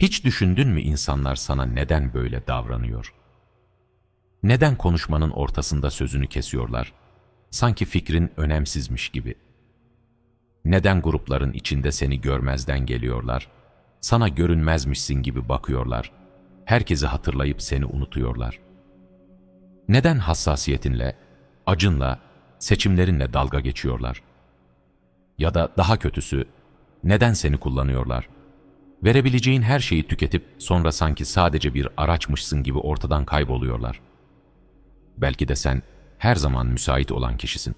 Hiç düşündün mü insanlar sana neden böyle davranıyor? Neden konuşmanın ortasında sözünü kesiyorlar? Sanki fikrin önemsizmiş gibi. Neden grupların içinde seni görmezden geliyorlar? Sana görünmezmişsin gibi bakıyorlar. Herkesi hatırlayıp seni unutuyorlar. Neden hassasiyetinle, acınla, seçimlerinle dalga geçiyorlar? Ya da daha kötüsü, neden seni kullanıyorlar? Verebileceğin her şeyi tüketip sonra sanki sadece bir araçmışsın gibi ortadan kayboluyorlar. Belki de sen her zaman müsait olan kişisin.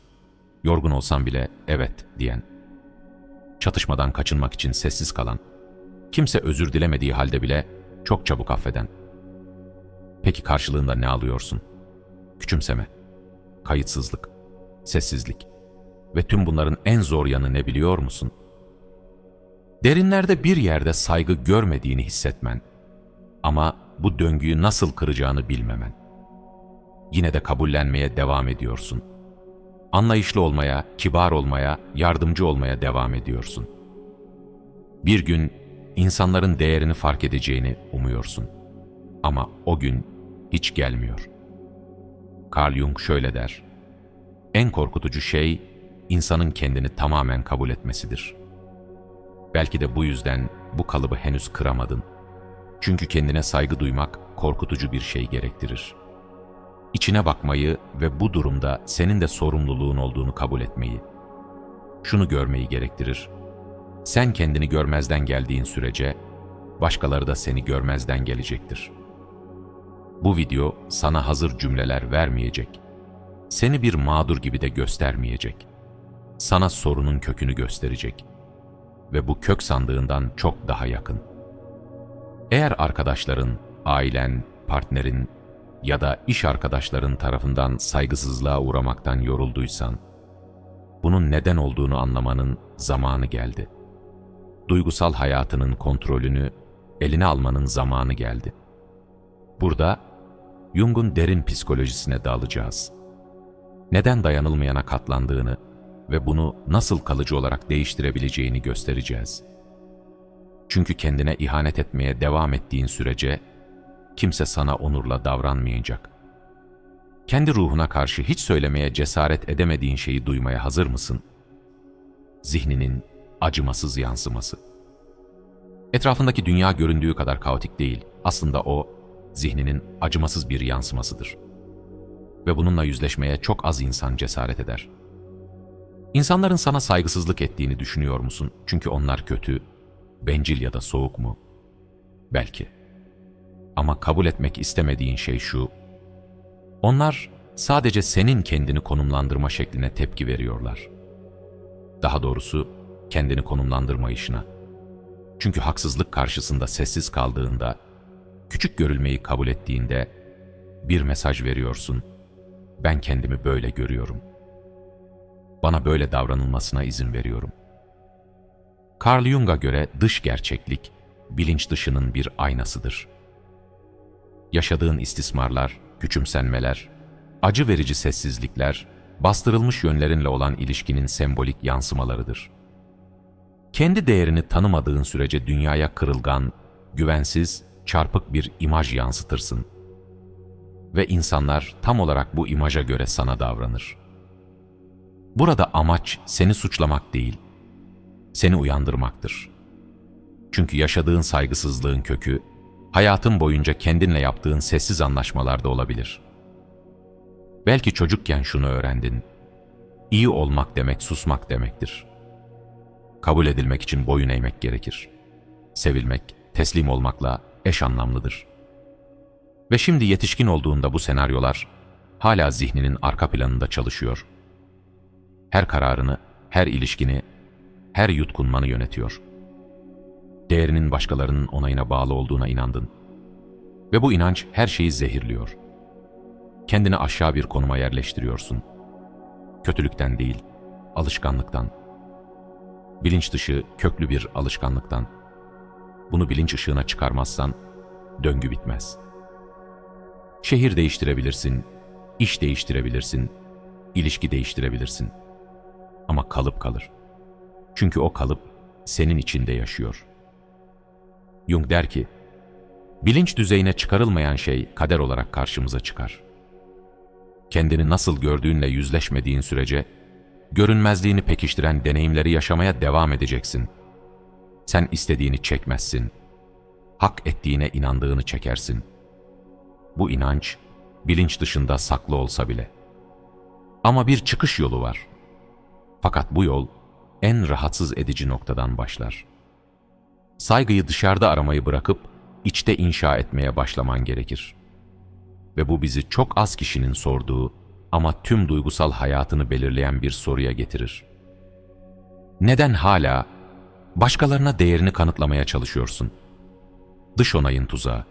Yorgun olsan bile evet diyen. Çatışmadan kaçınmak için sessiz kalan. Kimse özür dilemediği halde bile çok çabuk affeden. Peki karşılığında ne alıyorsun? Küçümseme, kayıtsızlık, sessizlik ve tüm bunların en zor yanı ne biliyor musun? Derinlerde bir yerde saygı görmediğini hissetmen ama bu döngüyü nasıl kıracağını bilmemen. Yine de kabullenmeye devam ediyorsun. Anlayışlı olmaya, kibar olmaya, yardımcı olmaya devam ediyorsun. Bir gün insanların değerini fark edeceğini umuyorsun. Ama o gün hiç gelmiyor. Carl Jung şöyle der. En korkutucu şey insanın kendini tamamen kabul etmesidir. Belki de bu yüzden bu kalıbı henüz kıramadın. Çünkü kendine saygı duymak korkutucu bir şey gerektirir. İçine bakmayı ve bu durumda senin de sorumluluğun olduğunu kabul etmeyi. Şunu görmeyi gerektirir. Sen kendini görmezden geldiğin sürece başkaları da seni görmezden gelecektir. Bu video sana hazır cümleler vermeyecek. Seni bir mağdur gibi de göstermeyecek. Sana sorunun kökünü gösterecek. Ve bu kök sandığından çok daha yakın. Eğer arkadaşların, ailen, partnerin ya da iş arkadaşların tarafından saygısızlığa uğramaktan yorulduysan, bunun neden olduğunu anlamanın zamanı geldi. Duygusal hayatının kontrolünü eline almanın zamanı geldi. Burada Jung'un derin psikolojisine dalacağız. Neden dayanılmayana katlandığını ve bunu nasıl kalıcı olarak değiştirebileceğini göstereceğiz. Çünkü kendine ihanet etmeye devam ettiğin sürece kimse sana onurla davranmayacak. Kendi ruhuna karşı hiç söylemeye cesaret edemediğin şeyi duymaya hazır mısın? Zihninin acımasız yansıması. Etrafındaki dünya göründüğü kadar kaotik değil. Aslında o, zihninin acımasız bir yansımasıdır. Ve bununla yüzleşmeye çok az insan cesaret eder. İnsanların sana saygısızlık ettiğini düşünüyor musun? Çünkü onlar kötü, bencil ya da soğuk mu? Belki. Ama kabul etmek istemediğin şey şu. Onlar sadece senin kendini konumlandırma şekline tepki veriyorlar. Daha doğrusu kendini konumlandırma işine. Çünkü haksızlık karşısında sessiz kaldığında, küçük görülmeyi kabul ettiğinde bir mesaj veriyorsun. Ben kendimi böyle görüyorum. Bana böyle davranılmasına izin veriyorum. Carl Jung'a göre dış gerçeklik, bilinç dışının bir aynasıdır yaşadığın istismarlar, küçümsenmeler, acı verici sessizlikler, bastırılmış yönlerinle olan ilişkinin sembolik yansımalarıdır. Kendi değerini tanımadığın sürece dünyaya kırılgan, güvensiz, çarpık bir imaj yansıtırsın. Ve insanlar tam olarak bu imaja göre sana davranır. Burada amaç seni suçlamak değil, seni uyandırmaktır. Çünkü yaşadığın saygısızlığın kökü hayatın boyunca kendinle yaptığın sessiz anlaşmalarda olabilir. Belki çocukken şunu öğrendin. İyi olmak demek susmak demektir. Kabul edilmek için boyun eğmek gerekir. Sevilmek, teslim olmakla eş anlamlıdır. Ve şimdi yetişkin olduğunda bu senaryolar hala zihninin arka planında çalışıyor. Her kararını, her ilişkini, her yutkunmanı yönetiyor.'' değerinin başkalarının onayına bağlı olduğuna inandın. Ve bu inanç her şeyi zehirliyor. Kendini aşağı bir konuma yerleştiriyorsun. Kötülükten değil, alışkanlıktan. Bilinç dışı, köklü bir alışkanlıktan. Bunu bilinç ışığına çıkarmazsan döngü bitmez. Şehir değiştirebilirsin, iş değiştirebilirsin, ilişki değiştirebilirsin. Ama kalıp kalır. Çünkü o kalıp senin içinde yaşıyor.'' Jung der ki, bilinç düzeyine çıkarılmayan şey kader olarak karşımıza çıkar. Kendini nasıl gördüğünle yüzleşmediğin sürece, görünmezliğini pekiştiren deneyimleri yaşamaya devam edeceksin. Sen istediğini çekmezsin. Hak ettiğine inandığını çekersin. Bu inanç, bilinç dışında saklı olsa bile. Ama bir çıkış yolu var. Fakat bu yol, en rahatsız edici noktadan başlar. Saygıyı dışarıda aramayı bırakıp, içte inşa etmeye başlaman gerekir. Ve bu bizi çok az kişinin sorduğu ama tüm duygusal hayatını belirleyen bir soruya getirir. Neden hala başkalarına değerini kanıtlamaya çalışıyorsun? Dış onayın tuzağı.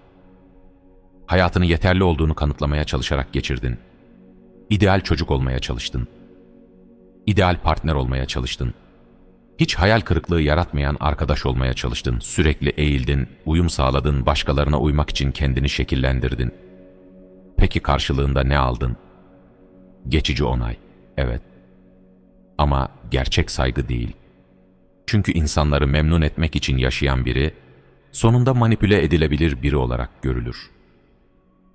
Hayatını yeterli olduğunu kanıtlamaya çalışarak geçirdin. İdeal çocuk olmaya çalıştın. İdeal partner olmaya çalıştın. Hiç hayal kırıklığı yaratmayan arkadaş olmaya çalıştın. Sürekli eğildin, uyum sağladın, başkalarına uymak için kendini şekillendirdin. Peki karşılığında ne aldın? Geçici onay, evet. Ama gerçek saygı değil. Çünkü insanları memnun etmek için yaşayan biri, sonunda manipüle edilebilir biri olarak görülür.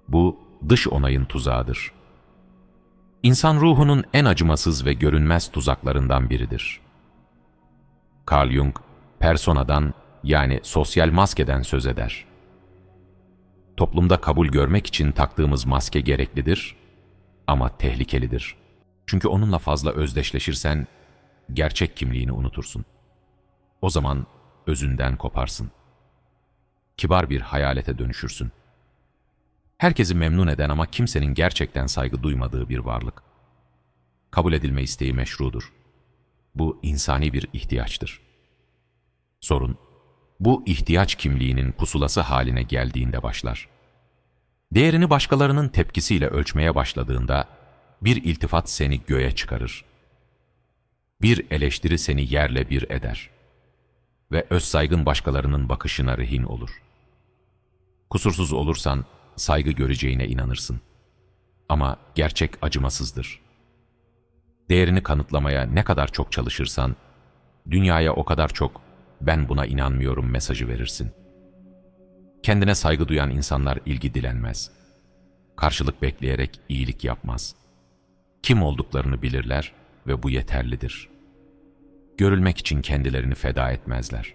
Bu dış onayın tuzağıdır. İnsan ruhunun en acımasız ve görünmez tuzaklarından biridir. Carl Jung, personadan yani sosyal maskeden söz eder. Toplumda kabul görmek için taktığımız maske gereklidir ama tehlikelidir. Çünkü onunla fazla özdeşleşirsen gerçek kimliğini unutursun. O zaman özünden koparsın. Kibar bir hayalete dönüşürsün. Herkesi memnun eden ama kimsenin gerçekten saygı duymadığı bir varlık. Kabul edilme isteği meşrudur. Bu insani bir ihtiyaçtır. Sorun, bu ihtiyaç kimliğinin pusulası haline geldiğinde başlar. Değerini başkalarının tepkisiyle ölçmeye başladığında, bir iltifat seni göğe çıkarır. Bir eleştiri seni yerle bir eder. Ve öz saygın başkalarının bakışına rehin olur. Kusursuz olursan, saygı göreceğine inanırsın. Ama gerçek acımasızdır. Değerini kanıtlamaya ne kadar çok çalışırsan, dünyaya o kadar çok ben buna inanmıyorum mesajı verirsin. Kendine saygı duyan insanlar ilgi dilenmez. Karşılık bekleyerek iyilik yapmaz. Kim olduklarını bilirler ve bu yeterlidir. Görülmek için kendilerini feda etmezler.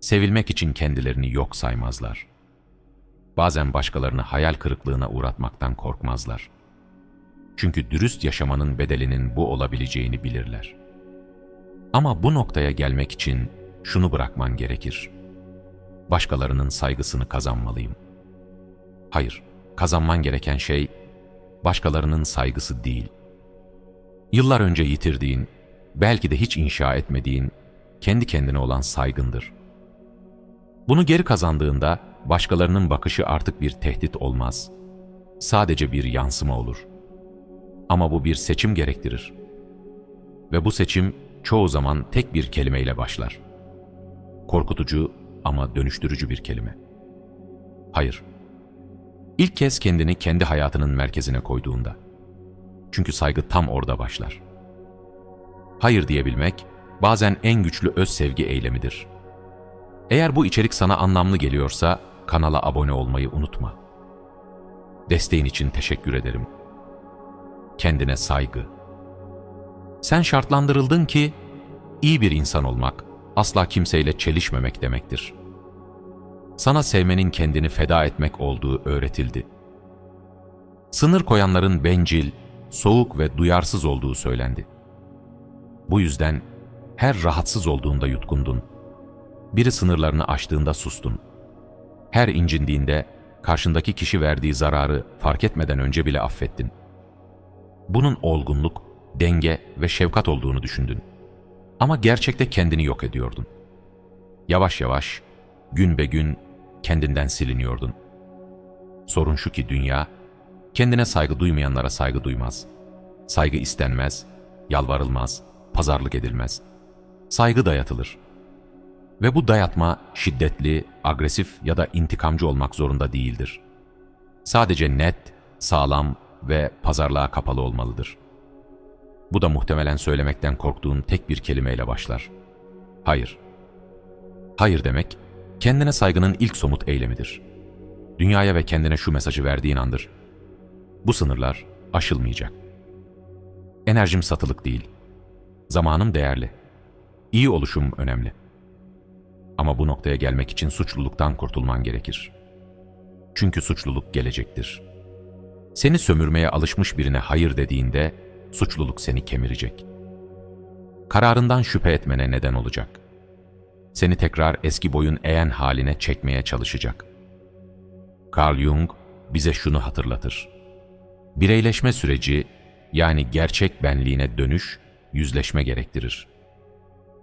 Sevilmek için kendilerini yok saymazlar. Bazen başkalarını hayal kırıklığına uğratmaktan korkmazlar. Çünkü dürüst yaşamanın bedelinin bu olabileceğini bilirler. Ama bu noktaya gelmek için şunu bırakman gerekir. Başkalarının saygısını kazanmalıyım. Hayır, kazanman gereken şey başkalarının saygısı değil. Yıllar önce yitirdiğin, belki de hiç inşa etmediğin, kendi kendine olan saygındır. Bunu geri kazandığında başkalarının bakışı artık bir tehdit olmaz. Sadece bir yansıma olur. Ama bu bir seçim gerektirir. Ve bu seçim çoğu zaman tek bir kelimeyle başlar. Korkutucu ama dönüştürücü bir kelime. Hayır. İlk kez kendini kendi hayatının merkezine koyduğunda. Çünkü saygı tam orada başlar. Hayır diyebilmek bazen en güçlü öz sevgi eylemidir. Eğer bu içerik sana anlamlı geliyorsa kanala abone olmayı unutma. Desteğin için teşekkür ederim. Kendine saygı. Sen şartlandırıldın ki iyi bir insan olmak, asla kimseyle çelişmemek demektir. Sana sevmenin kendini feda etmek olduğu öğretildi. Sınır koyanların bencil, soğuk ve duyarsız olduğu söylendi. Bu yüzden her rahatsız olduğunda yutkundun. Biri sınırlarını aştığında sustun. Her incindiğinde karşındaki kişi verdiği zararı fark etmeden önce bile affettin. Bunun olgunluk, denge ve şefkat olduğunu düşündün. Ama gerçekte kendini yok ediyordun. Yavaş yavaş, gün be gün kendinden siliniyordun. Sorun şu ki dünya, kendine saygı duymayanlara saygı duymaz. Saygı istenmez, yalvarılmaz, pazarlık edilmez. Saygı dayatılır. Ve bu dayatma şiddetli, agresif ya da intikamcı olmak zorunda değildir. Sadece net, sağlam ve pazarlığa kapalı olmalıdır.'' Bu da muhtemelen söylemekten korktuğun tek bir kelimeyle başlar. Hayır. Hayır demek, kendine saygının ilk somut eylemidir. Dünyaya ve kendine şu mesajı verdiğin andır. Bu sınırlar aşılmayacak. Enerjim satılık değil. Zamanım değerli. İyi oluşum önemli. Ama bu noktaya gelmek için suçluluktan kurtulman gerekir. Çünkü suçluluk gelecektir. Seni sömürmeye alışmış birine hayır dediğinde suçluluk seni kemirecek. Kararından şüphe etmene neden olacak. Seni tekrar eski boyun eğen haline çekmeye çalışacak. Carl Jung bize şunu hatırlatır. Bireyleşme süreci yani gerçek benliğine dönüş, yüzleşme gerektirir.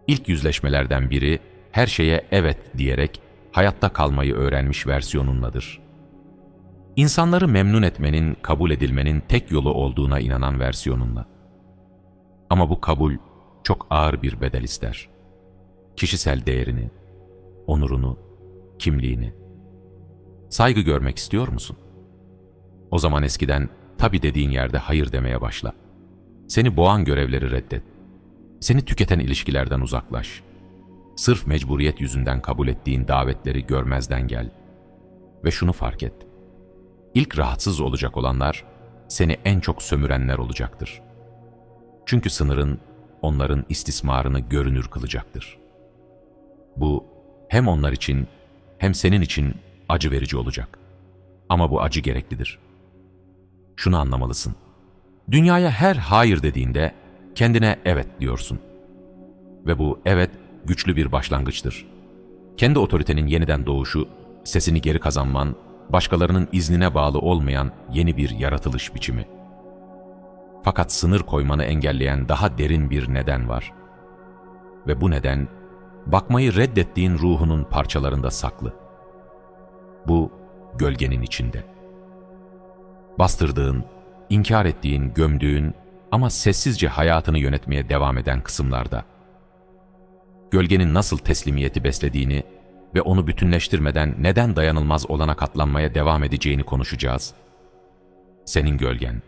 İlk yüzleşmelerden biri her şeye evet diyerek hayatta kalmayı öğrenmiş versiyonunladır. İnsanları memnun etmenin, kabul edilmenin tek yolu olduğuna inanan versiyonunla. Ama bu kabul çok ağır bir bedel ister. Kişisel değerini, onurunu, kimliğini. Saygı görmek istiyor musun? O zaman eskiden tabi dediğin yerde hayır demeye başla. Seni boğan görevleri reddet. Seni tüketen ilişkilerden uzaklaş. Sırf mecburiyet yüzünden kabul ettiğin davetleri görmezden gel. Ve şunu fark et. İlk rahatsız olacak olanlar seni en çok sömürenler olacaktır. Çünkü sınırın onların istismarını görünür kılacaktır. Bu hem onlar için hem senin için acı verici olacak. Ama bu acı gereklidir. Şunu anlamalısın. Dünyaya her hayır dediğinde kendine evet diyorsun. Ve bu evet güçlü bir başlangıçtır. Kendi otoritenin yeniden doğuşu, sesini geri kazanman, başkalarının iznine bağlı olmayan yeni bir yaratılış biçimi. Fakat sınır koymanı engelleyen daha derin bir neden var. Ve bu neden, bakmayı reddettiğin ruhunun parçalarında saklı. Bu, gölgenin içinde. Bastırdığın, inkar ettiğin, gömdüğün ama sessizce hayatını yönetmeye devam eden kısımlarda. Gölgenin nasıl teslimiyeti beslediğini ve onu bütünleştirmeden neden dayanılmaz olana katlanmaya devam edeceğini konuşacağız. Senin gölgen.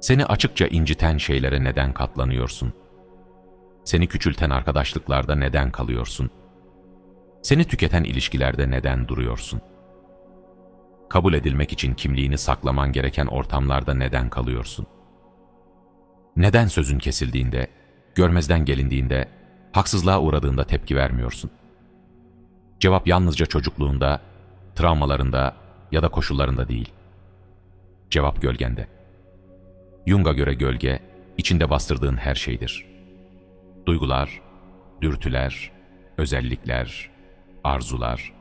Seni açıkça inciten şeylere neden katlanıyorsun? Seni küçülten arkadaşlıklarda neden kalıyorsun? Seni tüketen ilişkilerde neden duruyorsun? Kabul edilmek için kimliğini saklaman gereken ortamlarda neden kalıyorsun? Neden sözün kesildiğinde, görmezden gelindiğinde, haksızlığa uğradığında tepki vermiyorsun? Cevap yalnızca çocukluğunda, travmalarında ya da koşullarında değil. Cevap gölgende. Jung'a göre gölge, içinde bastırdığın her şeydir. Duygular, dürtüler, özellikler, arzular.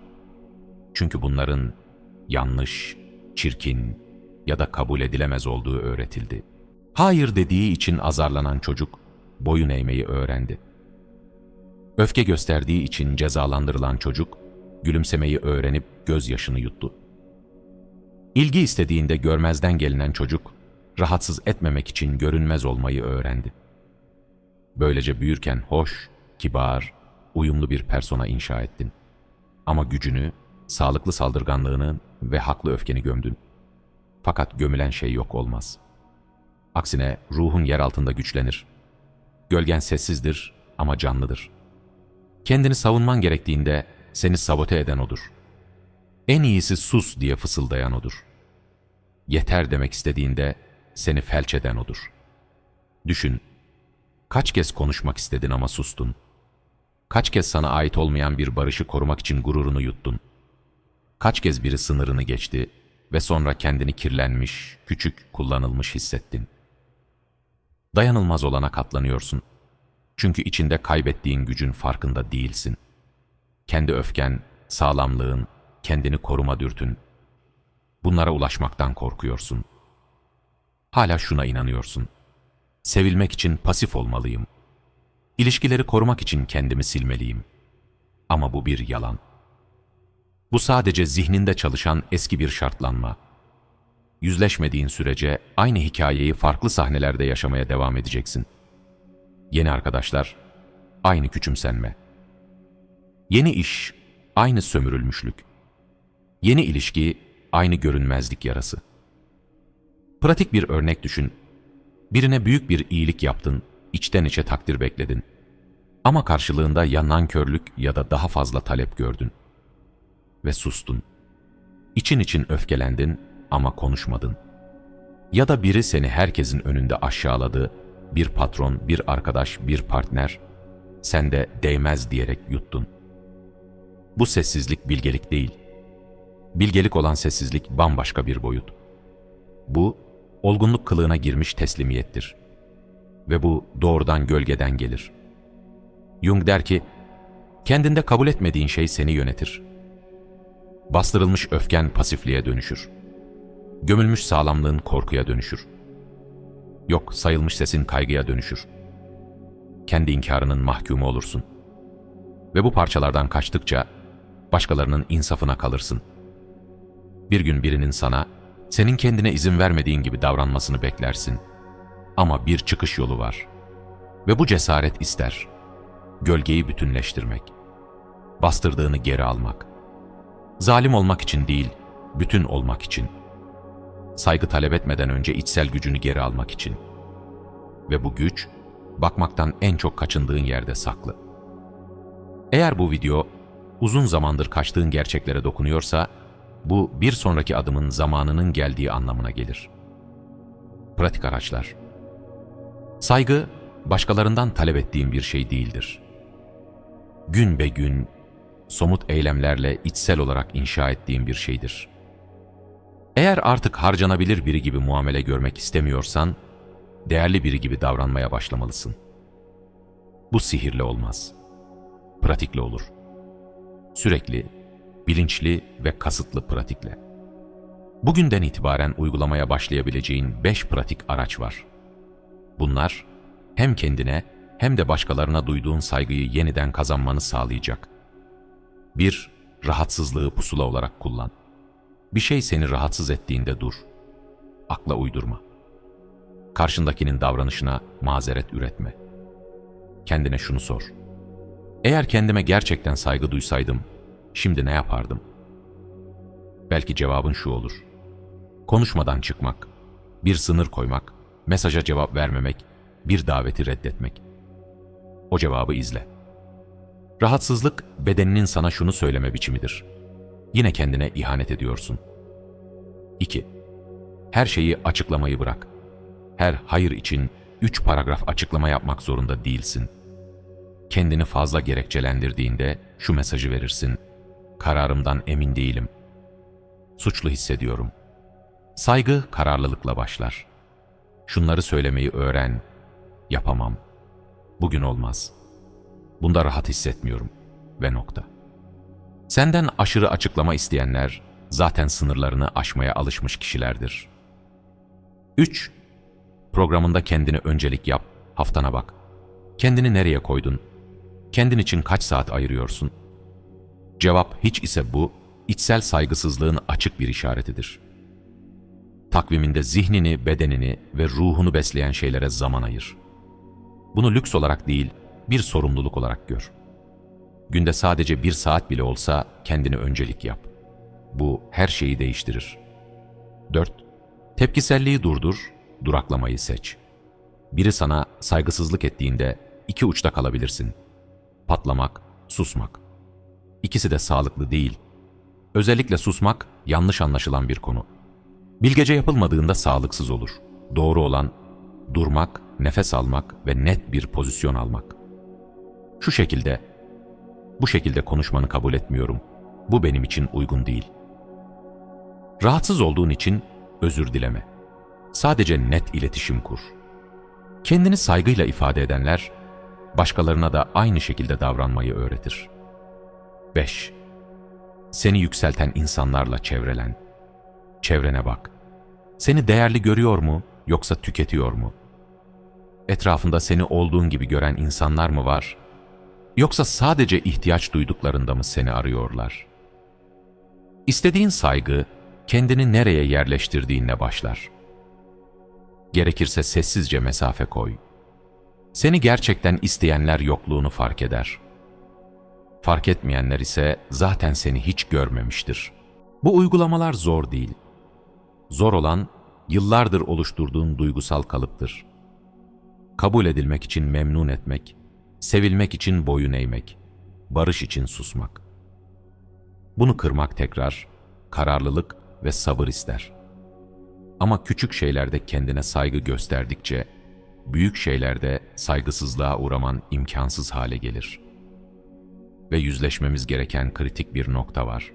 Çünkü bunların yanlış, çirkin ya da kabul edilemez olduğu öğretildi. Hayır dediği için azarlanan çocuk boyun eğmeyi öğrendi. Öfke gösterdiği için cezalandırılan çocuk gülümsemeyi öğrenip gözyaşını yuttu. İlgi istediğinde görmezden gelinen çocuk rahatsız etmemek için görünmez olmayı öğrendi. Böylece büyürken hoş, kibar, uyumlu bir persona inşa ettin. Ama gücünü, sağlıklı saldırganlığını ve haklı öfkeni gömdün. Fakat gömülen şey yok olmaz. Aksine ruhun yer altında güçlenir. Gölgen sessizdir ama canlıdır. Kendini savunman gerektiğinde seni sabote eden odur. En iyisi sus diye fısıldayan odur. Yeter demek istediğinde seni felç eden odur. Düşün, kaç kez konuşmak istedin ama sustun. Kaç kez sana ait olmayan bir barışı korumak için gururunu yuttun. Kaç kez biri sınırını geçti ve sonra kendini kirlenmiş, küçük, kullanılmış hissettin. Dayanılmaz olana katlanıyorsun. Çünkü içinde kaybettiğin gücün farkında değilsin. Kendi öfken, sağlamlığın, kendini koruma dürtün. Bunlara ulaşmaktan korkuyorsun. Hala şuna inanıyorsun. Sevilmek için pasif olmalıyım. İlişkileri korumak için kendimi silmeliyim. Ama bu bir yalan. Bu sadece zihninde çalışan eski bir şartlanma. Yüzleşmediğin sürece aynı hikayeyi farklı sahnelerde yaşamaya devam edeceksin. Yeni arkadaşlar, aynı küçümsenme. Yeni iş, aynı sömürülmüşlük. Yeni ilişki, aynı görünmezlik yarası. Pratik bir örnek düşün. Birine büyük bir iyilik yaptın, içten içe takdir bekledin. Ama karşılığında ya nankörlük ya da daha fazla talep gördün. ve sustun. İçin için öfkelendin ama konuşmadın. Ya da biri seni herkesin önünde aşağıladı, bir patron, bir arkadaş, bir partner, sen de değmez diyerek yuttun. Bu sessizlik bilgelik değil. Bilgelik olan sessizlik bambaşka bir boyut. Bu, olgunluk kılığına girmiş teslimiyettir. Ve bu doğrudan gölgeden gelir. Jung der ki, kendinde kabul etmediğin şey seni yönetir. Bastırılmış öfken pasifliğe dönüşür. Gömülmüş sağlamlığın korkuya dönüşür. Yok sayılmış sesin kaygıya dönüşür. Kendi inkarının mahkumu olursun. Ve bu parçalardan kaçtıkça başkalarının insafına kalırsın. Bir gün birinin sana, senin kendine izin vermediğin gibi davranmasını beklersin. Ama bir çıkış yolu var. Ve bu cesaret ister. Gölgeyi bütünleştirmek. Bastırdığını geri almak. Zalim olmak için değil, bütün olmak için. Saygı talep etmeden önce içsel gücünü geri almak için. Ve bu güç, bakmaktan en çok kaçındığın yerde saklı. Eğer bu video uzun zamandır kaçtığın gerçeklere dokunuyorsa, bu bir sonraki adımın zamanının geldiği anlamına gelir. Pratik araçlar Saygı, başkalarından talep ettiğin bir şey değildir. Gün be gün, somut eylemlerle içsel olarak inşa ettiğin bir şeydir. Eğer artık harcanabilir biri gibi muamele görmek istemiyorsan, değerli biri gibi davranmaya başlamalısın. Bu sihirle olmaz. Pratikle olur. Sürekli, bilinçli ve kasıtlı pratikle. Bugünden itibaren uygulamaya başlayabileceğin beş pratik araç var. Bunlar hem kendine hem de başkalarına duyduğun saygıyı yeniden kazanmanı sağlayacak. 1. Rahatsızlığı pusula olarak kullan. Bir şey seni rahatsız ettiğinde dur. Akla uydurma. Karşındakinin davranışına mazeret üretme. Kendine şunu sor. Eğer kendime gerçekten saygı duysaydım, şimdi ne yapardım? Belki cevabın şu olur. Konuşmadan çıkmak, bir sınır koymak, mesaja cevap vermemek, bir daveti reddetmek. O cevabı izle. Rahatsızlık bedeninin sana şunu söyleme biçimidir. Yine kendine ihanet ediyorsun. 2. Her şeyi açıklamayı bırak. Her hayır için üç paragraf açıklama yapmak zorunda değilsin. Kendini fazla gerekçelendirdiğinde şu mesajı verirsin. Kararımdan emin değilim. Suçlu hissediyorum. Saygı kararlılıkla başlar. Şunları söylemeyi öğren. Yapamam. Bugün olmaz. Bunda rahat hissetmiyorum. Ve nokta. Senden aşırı açıklama isteyenler zaten sınırlarını aşmaya alışmış kişilerdir. 3. Programında kendini öncelik yap, haftana bak. Kendini nereye koydun? Kendin için kaç saat ayırıyorsun? Cevap hiç ise bu, içsel saygısızlığın açık bir işaretidir. Takviminde zihnini, bedenini ve ruhunu besleyen şeylere zaman ayır. Bunu lüks olarak değil, bir sorumluluk olarak gör. Günde sadece bir saat bile olsa kendini öncelik yap. Bu her şeyi değiştirir. 4. Tepkiselliği durdur, duraklamayı seç. Biri sana saygısızlık ettiğinde iki uçta kalabilirsin. Patlamak, susmak. İkisi de sağlıklı değil. Özellikle susmak yanlış anlaşılan bir konu. Bilgece yapılmadığında sağlıksız olur. Doğru olan durmak, nefes almak ve net bir pozisyon almak. Şu şekilde, bu şekilde konuşmanı kabul etmiyorum. Bu benim için uygun değil. Rahatsız olduğun için özür dileme. Sadece net iletişim kur. Kendini saygıyla ifade edenler, başkalarına da aynı şekilde davranmayı öğretir. 5. Seni yükselten insanlarla çevrelen. Çevrene bak. Seni değerli görüyor mu yoksa tüketiyor mu? Etrafında seni olduğun gibi gören insanlar mı var? Yoksa sadece ihtiyaç duyduklarında mı seni arıyorlar? İstediğin saygı kendini nereye yerleştirdiğinle başlar. Gerekirse sessizce mesafe koy. Seni gerçekten isteyenler yokluğunu fark eder. Fark etmeyenler ise zaten seni hiç görmemiştir. Bu uygulamalar zor değil. Zor olan yıllardır oluşturduğun duygusal kalıptır. Kabul edilmek için memnun etmek, sevilmek için boyun eğmek, barış için susmak. Bunu kırmak tekrar kararlılık ve sabır ister. Ama küçük şeylerde kendine saygı gösterdikçe, büyük şeylerde saygısızlığa uğraman imkansız hale gelir. Ve yüzleşmemiz gereken kritik bir nokta var.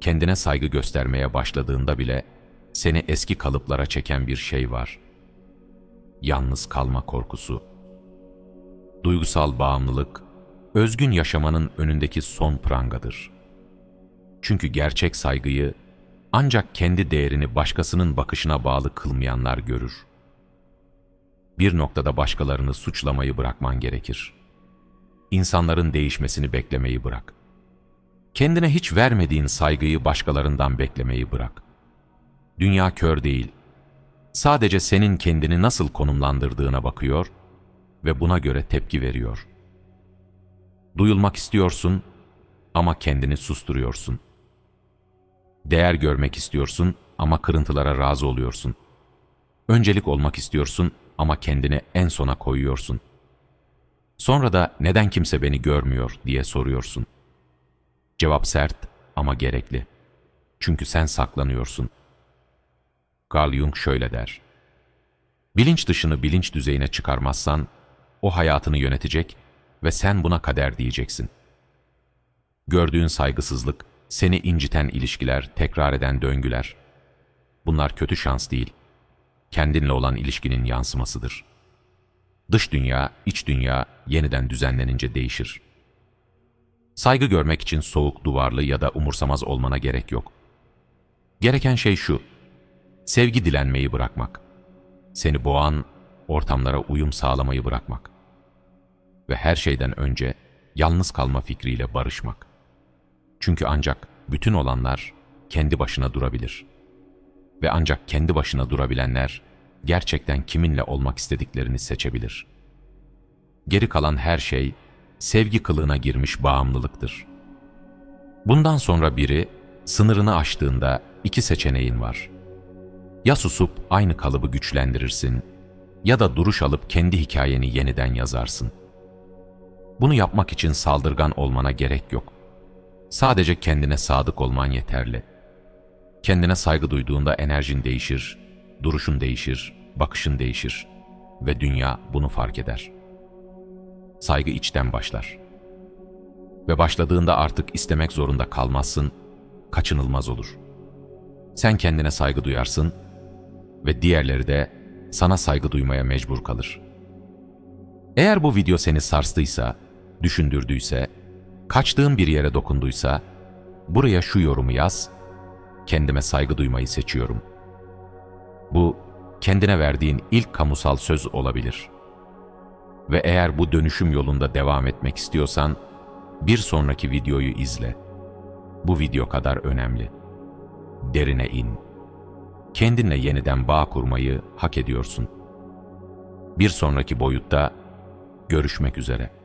Kendine saygı göstermeye başladığında bile seni eski kalıplara çeken bir şey var. Yalnız kalma korkusu. Duygusal bağımlılık, özgün yaşamanın önündeki son prangadır. Çünkü gerçek saygıyı ancak kendi değerini başkasının bakışına bağlı kılmayanlar görür. Bir noktada başkalarını suçlamayı bırakman gerekir. İnsanların değişmesini beklemeyi bırak. Kendine hiç vermediğin saygıyı başkalarından beklemeyi bırak. Dünya kör değil. Sadece senin kendini nasıl konumlandırdığına bakıyor ve buna göre tepki veriyor. Duyulmak istiyorsun ama kendini susturuyorsun. Değer görmek istiyorsun ama kırıntılara razı oluyorsun. Öncelik olmak istiyorsun ama kendini en sona koyuyorsun. Sonra da neden kimse beni görmüyor diye soruyorsun. Cevap sert ama gerekli. Çünkü sen saklanıyorsun. Carl Jung şöyle der. Bilinç dışını bilinç düzeyine çıkarmazsan, o hayatını yönetecek ve sen buna kader diyeceksin. Gördüğün saygısızlık, seni inciten ilişkiler, tekrar eden döngüler. Bunlar kötü şans değil, kendinle olan ilişkinin yansımasıdır. Dış dünya, iç dünya yeniden düzenlenince değişir. Saygı görmek için soğuk, duvarlı ya da umursamaz olmana gerek yok. Gereken şey şu, sevgi dilenmeyi bırakmak. Seni boğan ortamlara uyum sağlamayı bırakmak. Ve her şeyden önce yalnız kalma fikriyle barışmak. Çünkü ancak bütün olanlar kendi başına durabilir. Ve ancak kendi başına durabilenler gerçekten kiminle olmak istediklerini seçebilir. Geri kalan her şey sevgi kılığına girmiş bağımlılıktır. Bundan sonra biri sınırını aştığında iki seçeneğin var. Ya susup aynı kalıbı güçlendirirsin ya da duruş alıp kendi hikayeni yeniden yazarsın. Bunu yapmak için saldırgan olmana gerek yok. Sadece kendine sadık olman yeterli. Kendine saygı duyduğunda enerjin değişir, duruşun değişir, bakışın değişir ve dünya bunu fark eder. Saygı içten başlar. Ve başladığında artık istemek zorunda kalmazsın, kaçınılmaz olur. Sen kendine saygı duyarsın ve diğerleri de sana saygı duymaya mecbur kalır. Eğer bu video seni sarstıysa, düşündürdüyse, kaçtığın bir yere dokunduysa, buraya şu yorumu yaz, kendime saygı duymayı seçiyorum. Bu, kendine verdiğin ilk kamusal söz olabilir. Ve eğer bu dönüşüm yolunda devam etmek istiyorsan, bir sonraki videoyu izle. Bu video kadar önemli. Derine in. Kendinle yeniden bağ kurmayı hak ediyorsun. Bir sonraki boyutta görüşmek üzere.